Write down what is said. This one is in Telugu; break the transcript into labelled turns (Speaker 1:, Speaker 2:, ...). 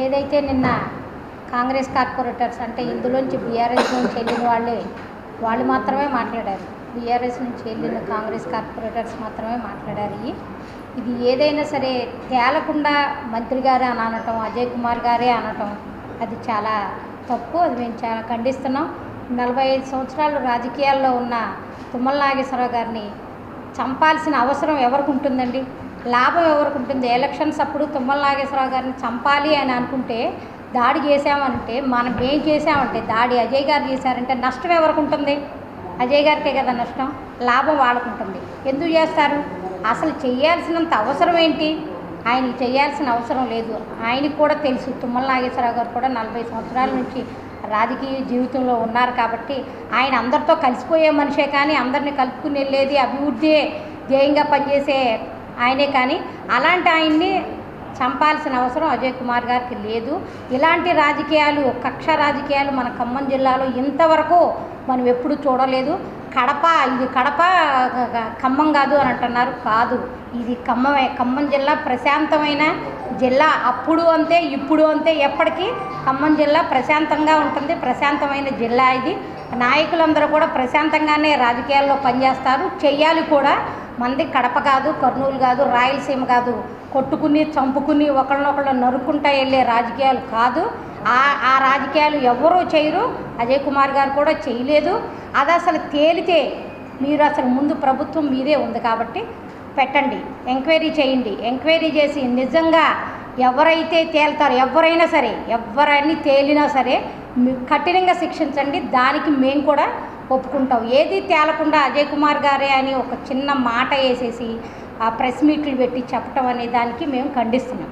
Speaker 1: ఏదైతే నిన్న కాంగ్రెస్ కార్పొరేటర్స్ అంటే ఇందులోంచి బీఆర్ఎస్ నుంచి వెళ్ళిన వాళ్ళే వాళ్ళు మాత్రమే మాట్లాడారు. బీఆర్ఎస్ నుంచి వెళ్ళిన కాంగ్రెస్ కార్పొరేటర్స్ మాత్రమే మాట్లాడారు. ఇది ఏదైనా సరే తేలకుండా మంత్రి గారే అని అనటం అజయ్ కుమార్ గారే అనటం అది చాలా తప్పు. అది మేము చాలా ఖండిస్తున్నాం. నలభై ఐదు సంవత్సరాలు రాజకీయాల్లో ఉన్న తుమ్మల నాగేశ్వరరావు గారిని చంపాల్సిన అవసరం ఎవరికి ఉంటుందండి? లాభం ఎవరికి ఉంటుంది? ఎలక్షన్స్ అప్పుడు తుమ్మల నాగేశ్వరరావు గారిని చంపాలి అని అనుకుంటే దాడి చేసామంటే మనం ఏం చేసామంటే దాడి అజయ్ గారు చేశారంటే నష్టం ఎవరికి ఉంటుంది? అజయ్ గారికే కదా నష్టం? లాభం వాడుకుంటుంది ఎందుకు చేస్తారు? అసలు చేయాల్సినంత అవసరం ఏంటి? ఆయనకి చేయాల్సిన అవసరం లేదు. ఆయనకి కూడా తెలుసు. తుమ్మల నాగేశ్వరరావు గారు కూడా నలభై సంవత్సరాల నుంచి రాజకీయ జీవితంలో ఉన్నారు కాబట్టి ఆయన అందరితో కలిసిపోయే మనిషే కానీ అందరిని కలుపుకుని వెళ్ళేది అభివృద్ధి ధ్యేయంగా పనిచేసే ఆయనే కానీ అలాంటి ఆయన్ని చంపాల్సిన అవసరం అజయ్ కుమార్ గారికి లేదు. ఇలాంటి రాజకీయాలు కక్ష రాజకీయాలు మన ఖమ్మం జిల్లాలో ఇంతవరకు మనం ఎప్పుడు చూడలేదు. కడప ఇది కడప ఖమ్మం కాదు అని అంటున్నారు. కాదు. ఇది ఖమ్మమే ఖమ్మం జిల్లా ప్రశాంతమైన జిల్లా. అప్పుడు అంతే ఇప్పుడు అంతే. ఎప్పటికీ ఖమ్మం జిల్లా ప్రశాంతంగా ఉంటుంది. ప్రశాంతమైన జిల్లా ఇది. నాయకులందరూ కూడా ప్రశాంతంగానే రాజకీయాల్లో పనిచేస్తారు. చెయ్యాలి కూడా. మంది కడప కాదు కర్నూలు కాదు రాయలసీమ కాదు. కొట్టుకుని చంపుకుని ఒకళ్ళనొకళ్ళు నరుక్కుంటా వెళ్ళే రాజకీయాలు కాదు. ఆ ఆ రాజకీయాలు ఎవరూ చేయరు అజయ్ కుమార్ గారు కూడా చేయలేదు. అది అసలు తేలితే మీరు అసలు ముందు ప్రభుత్వం మీదే ఉంది కాబట్టి పెట్టండి ఎంక్వైరీ చేయండి. ఎంక్వైరీ చేసి నిజంగా ఎవరైతే తేలుతారో ఎవరైనా సరే ఎవరైనా తేలినా సరే కఠినంగా శిక్షించండి. దానికి మేము కూడా ఒప్పుకుంటాం. ఏది తేలకుండా అజయ్ కుమార్ గారే అని ఒక చిన్న మాట వేసేసి ఆ ప్రెస్ మీట్లు పెట్టి చెప్పటం అనే దానికి మేము ఖండిస్తున్నాం.